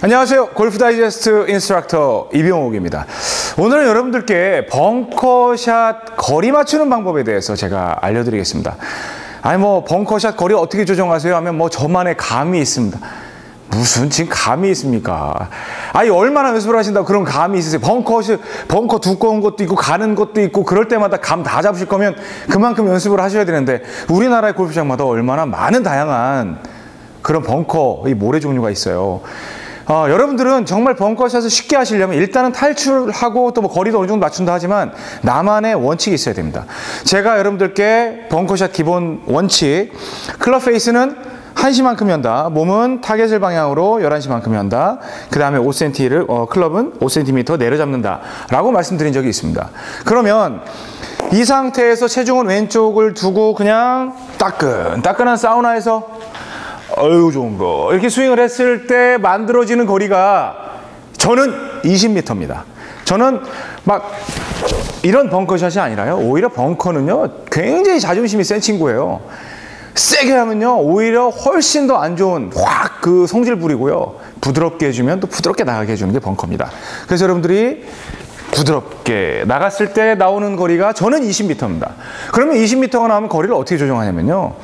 안녕하세요. 골프 다이제스트 인스트럭터 이병옥입니다. 오늘은 여러분들께 벙커샷 거리 맞추는 방법에 대해서 제가 알려드리겠습니다. 아니 뭐 벙커샷 거리 어떻게 조정하세요 하면 뭐 저만의 감이 있습니다. 무슨 지금 감이 있습니까? 아니 얼마나 연습을 하신다고 그런 감이 있으세요? 벙커 벙커 두꺼운 것도 있고 가는 것도 있고 그럴 때마다 감 다 잡으실 거면 그만큼 연습을 하셔야 되는데 우리나라의 골프장마다 얼마나 많은 다양한 그런 벙커 이 모래 종류가 있어요. 어, 여러분들은 정말 벙커샷을 쉽게 하시려면 일단은 탈출하고 또 뭐 거리도 어느 정도 맞춘다 하지만 나만의 원칙이 있어야 됩니다. 제가 여러분들께 벙커샷 기본 원칙 클럽 페이스는 1시만큼 연다. 몸은 타겟을 방향으로 11시만큼 연다. 그 다음에 5cm를, 어, 클럽은 5cm 내려잡는다. 라고 말씀드린 적이 있습니다. 그러면 이 상태에서 체중은 왼쪽을 두고 그냥 따끈, 따끈한 사우나에서 어유 좋은 거. 이렇게 스윙을 했을 때 만들어지는 거리가 저는 20m입니다. 저는 막 이런 벙커샷이 아니라요. 오히려 벙커는요, 굉장히 자존심이 센 친구예요. 세게 하면요, 오히려 훨씬 더 안 좋은 확 그 성질 부리고요. 부드럽게 해주면 또 부드럽게 나가게 해주는 게 벙커입니다. 그래서 여러분들이 부드럽게 나갔을 때 나오는 거리가 저는 20m입니다. 그러면 20m가 나오면 거리를 어떻게 조정하냐면요.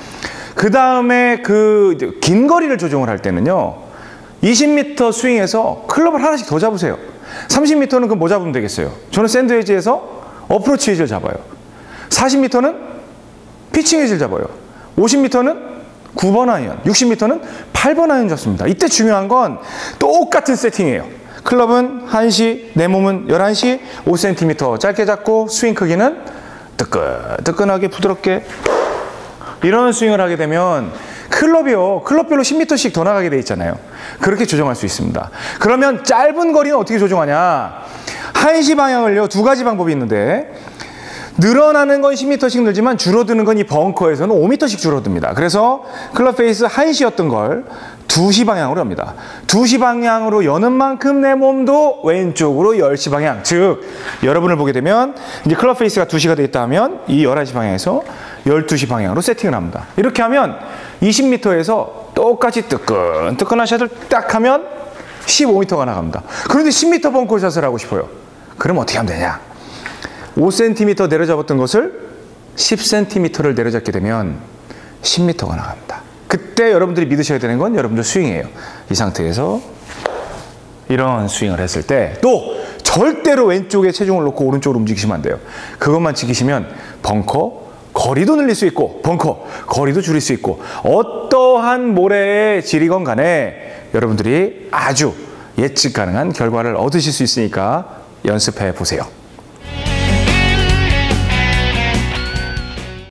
그 다음에 그 긴 거리를 조정을 할 때는요. 20m 스윙에서 클럽을 하나씩 더 잡으세요. 30m는 그럼 뭐 잡으면 되겠어요? 저는 샌드웨지에서 어프로치 웨지를 잡아요. 40m는 피칭 웨지를 잡아요. 50m는 9번 아이언, 60m는 8번 아이언 잡습니다. 이때 중요한 건 똑같은 세팅이에요. 클럽은 1시, 내 몸은 11시, 5cm 짧게 잡고 스윙 크기는 뜨끈 뜨끈하게 부드럽게 이런 스윙을 하게 되면 클럽이요. 클럽별로 10m씩 더 나가게 돼 있잖아요. 그렇게 조정할 수 있습니다. 그러면 짧은 거리는 어떻게 조정하냐? 한시 방향을요. 두 가지 방법이 있는데 늘어나는 건 10m씩 늘지만 줄어드는 건 이 벙커에서는 5m씩 줄어듭니다. 그래서 클럽 페이스 1시였던 걸 2시 방향으로 합니다. 2시 방향으로 여는 만큼 내 몸도 왼쪽으로 10시 방향. 즉, 여러분을 보게 되면 이제 클럽 페이스가 2시가 되어 있다면 이 11시 방향에서 12시 방향으로 세팅을 합니다. 이렇게 하면 20m에서 똑같이 뜨끈, 뜨끈한 샷을 딱 하면 15m가 나갑니다. 그런데 10m 벙커샷을 하고 싶어요. 그럼 어떻게 하면 되냐? 5cm 내려잡았던 것을 10cm를 내려잡게 되면 10m가 나갑니다. 그때 여러분들이 믿으셔야 되는 건 여러분들 스윙이에요. 이 상태에서 이런 스윙을 했을 때 또 절대로 왼쪽에 체중을 놓고 오른쪽으로 움직이시면 안 돼요. 그것만 지키시면 벙커 거리도 늘릴 수 있고 벙커 거리도 줄일 수 있고 어떠한 모래의 질이건 간에 여러분들이 아주 예측 가능한 결과를 얻으실 수 있으니까 연습해 보세요.